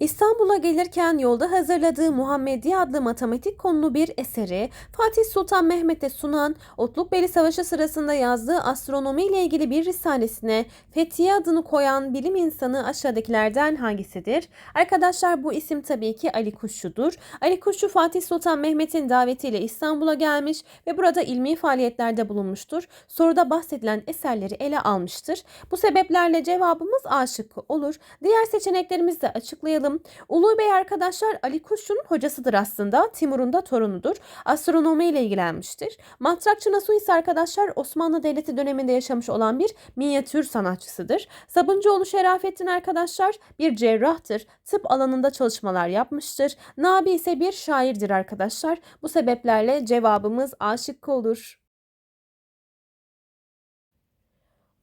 İstanbul'a gelirken yolda hazırladığı Muhammediye adlı matematik konulu bir eseri Fatih Sultan Mehmet'e sunan Otlukbeli Savaşı sırasında yazdığı astronomi ile ilgili bir risalesine Fethiye adını koyan bilim insanı aşağıdakilerden hangisidir? Arkadaşlar bu isim tabii ki Ali Kuşçu'dur. Ali Kuşçu Fatih Sultan Mehmet'in davetiyle İstanbul'a gelmiş ve burada ilmi faaliyetlerde bulunmuştur. Soruda bahsedilen eserleri ele almıştır. Bu sebeplerle cevabımız A şıkkı olur. Diğer seçeneklerimizi de açıklayalım. Ulu Bey arkadaşlar Ali Kuşçu'nun hocasıdır aslında. Timur'un da torunudur. Astronomi ile ilgilenmiştir. Matrakçı Nasuh ise arkadaşlar Osmanlı Devleti döneminde yaşamış olan bir minyatür sanatçısıdır. Sabuncuoğlu Şerafettin arkadaşlar bir cerrahtır. Tıp alanında çalışmalar yapmıştır. Nabi ise bir şairdir arkadaşlar. Bu sebeplerle cevabımız A şıkkı olur.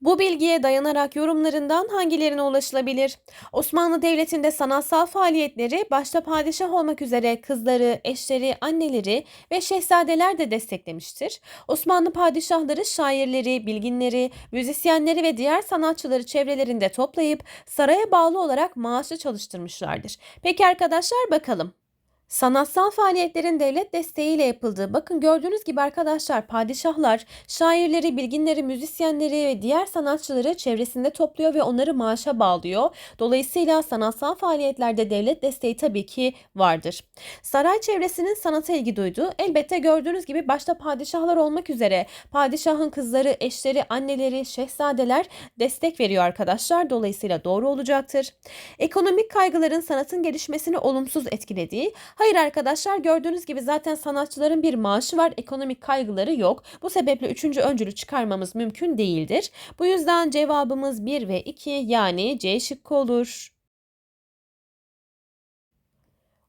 Bu bilgiye dayanarak yorumlarından hangilerine ulaşılabilir? Osmanlı Devleti'nde sanatsal faaliyetleri başta padişah olmak üzere kızları, eşleri, anneleri ve şehzadeler de desteklemiştir. Osmanlı padişahları şairleri, bilginleri, müzisyenleri ve diğer sanatçıları çevrelerinde toplayıp saraya bağlı olarak maaşlı çalıştırmışlardır. Peki arkadaşlar bakalım. Sanatsal faaliyetlerin devlet desteğiyle yapıldığı. Bakın gördüğünüz gibi arkadaşlar padişahlar şairleri, bilginleri, müzisyenleri ve diğer sanatçıları çevresinde topluyor ve onları maaşa bağlıyor. Dolayısıyla sanatsal faaliyetlerde devlet desteği tabii ki vardır. Saray çevresinin sanata ilgi duyduğu elbette gördüğünüz gibi başta padişahlar olmak üzere padişahın kızları, eşleri, anneleri, şehzadeler destek veriyor arkadaşlar. Dolayısıyla doğru olacaktır. Ekonomik kaygıların sanatın gelişmesini olumsuz etkilediği Hayır arkadaşlar gördüğünüz gibi zaten sanatçıların bir maaşı var, ekonomik kaygıları yok. Bu sebeple üçüncü öncülü çıkarmamız mümkün değildir. Bu yüzden cevabımız 1 ve 2 yani C şıkkı olur.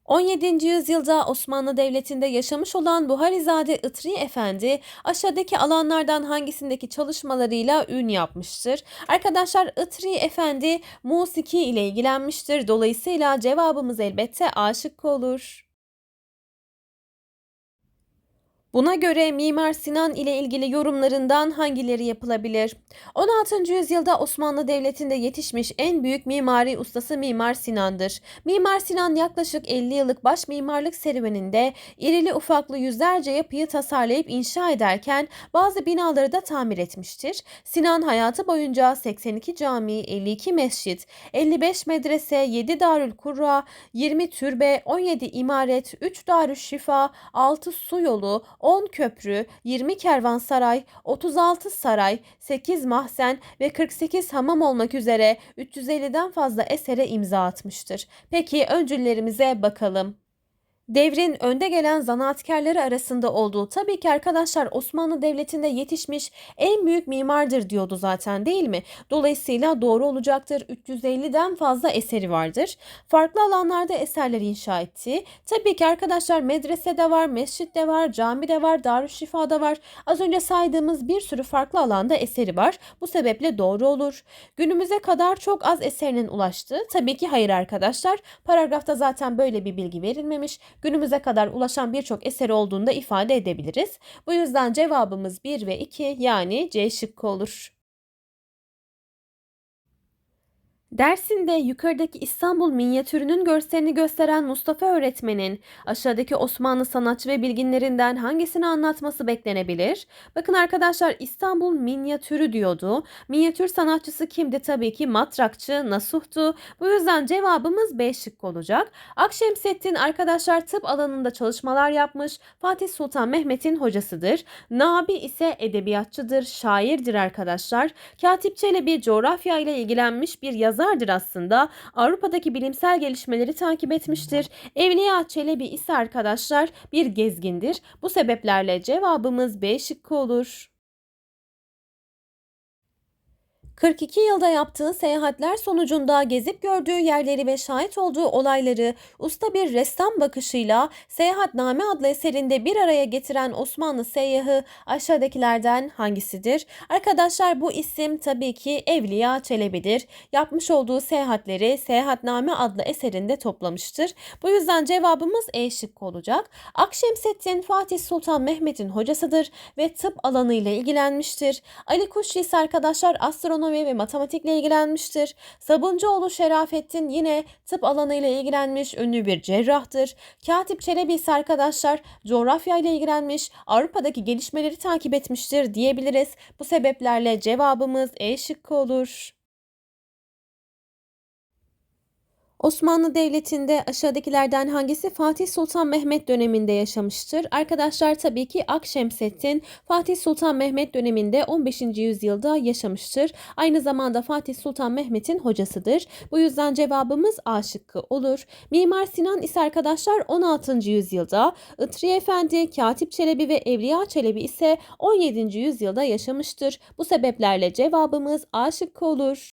17. yüzyılda Osmanlı Devleti'nde yaşamış olan Buharizade Itri Efendi aşağıdaki alanlardan hangisindeki çalışmalarıyla ün yapmıştır? Arkadaşlar Itri Efendi musiki ile ilgilenmiştir. Dolayısıyla cevabımız elbette A şıkkı olur. Buna göre Mimar Sinan ile ilgili yorumlarından hangileri yapılabilir? 16. yüzyılda Osmanlı Devleti'nde yetişmiş en büyük mimari ustası Mimar Sinan'dır. Mimar Sinan yaklaşık 50 yıllık baş mimarlık serüveninde irili ufaklı yüzlerce yapıyı tasarlayıp inşa ederken bazı binaları da tamir etmiştir. Sinan hayatı boyunca 82 cami, 52 mescit, 55 medrese, 7 darül kurra, 20 türbe, 17 imaret, 3 darül şifa, 6 su yolu, 10 köprü, 20 kervansaray, 36 saray, 8 mahzen ve 48 hamam olmak üzere 350'den fazla esere imza atmıştır. Peki öncüllerimize bakalım. Devrin önde gelen zanaatkarları arasında olduğu tabii ki arkadaşlar Osmanlı Devleti'nde yetişmiş en büyük mimardır diyordu zaten değil mi? Dolayısıyla doğru olacaktır. 350'den fazla eseri vardır. Farklı alanlarda eserler inşa etti. Tabii ki arkadaşlar medrese de var, mescit de var, cami de var, darüşşifa da var. Az önce saydığımız bir sürü farklı alanda eseri var. Bu sebeple doğru olur. Günümüze kadar çok az eserinin ulaştığı tabii ki hayır arkadaşlar. Paragrafta zaten böyle bir bilgi verilmemiş günümüze kadar ulaşan birçok eseri olduğunu da ifade edebiliriz. Bu yüzden cevabımız 1 ve 2 yani C şıkkı olur. Dersinde yukarıdaki İstanbul minyatürünün görselini gösteren Mustafa öğretmenin aşağıdaki Osmanlı sanatçı ve bilginlerinden hangisini anlatması beklenebilir? Bakın arkadaşlar İstanbul minyatürü diyordu. Minyatür sanatçısı kimdi? Tabii ki matrakçı Nasuh'tu. Bu yüzden cevabımız B şıkkı olacak. Akşemseddin arkadaşlar tıp alanında çalışmalar yapmış. Fatih Sultan Mehmet'in hocasıdır. Nabi ise edebiyatçıdır, şairdir arkadaşlar. Katip Çelebi coğrafya ile ilgilenmiş bir yazar yazardır aslında. Avrupa'daki bilimsel gelişmeleri takip etmiştir. Evliya Çelebi ise arkadaşlar bir gezgindir. Bu sebeplerle cevabımız B şıkkı olur. 42 yılda yaptığı seyahatler sonucunda gezip gördüğü yerleri ve şahit olduğu olayları usta bir ressam bakışıyla Seyahatname adlı eserinde bir araya getiren Osmanlı seyyahı aşağıdakilerden hangisidir? Arkadaşlar bu isim tabii ki Evliya Çelebi'dir. Yapmış olduğu seyahatleri Seyahatname adlı eserinde toplamıştır. Bu yüzden cevabımız E şıkkı olacak. Akşemseddin Fatih Sultan Mehmet'in hocasıdır ve tıp alanı ile ilgilenmiştir. Ali Kuşçu ise arkadaşlar astronomi astronomi ve matematikle ilgilenmiştir. Sabuncuoğlu Şerafettin yine tıp alanıyla ilgilenmiş ünlü bir cerrahtır. Katip Çelebi ise arkadaşlar coğrafya ile ilgilenmiş, Avrupa'daki gelişmeleri takip etmiştir diyebiliriz. Bu sebeplerle cevabımız E şıkkı olur. Osmanlı Devleti'nde aşağıdakilerden hangisi Fatih Sultan Mehmet döneminde yaşamıştır? Arkadaşlar tabii ki Akşemseddin Fatih Sultan Mehmet döneminde 15. yüzyılda yaşamıştır. Aynı zamanda Fatih Sultan Mehmet'in hocasıdır. Bu yüzden cevabımız A şıkkı olur. Mimar Sinan ise arkadaşlar 16. yüzyılda, Itri Efendi, Katip Çelebi ve Evliya Çelebi ise 17. yüzyılda yaşamıştır. Bu sebeplerle cevabımız A şıkkı olur.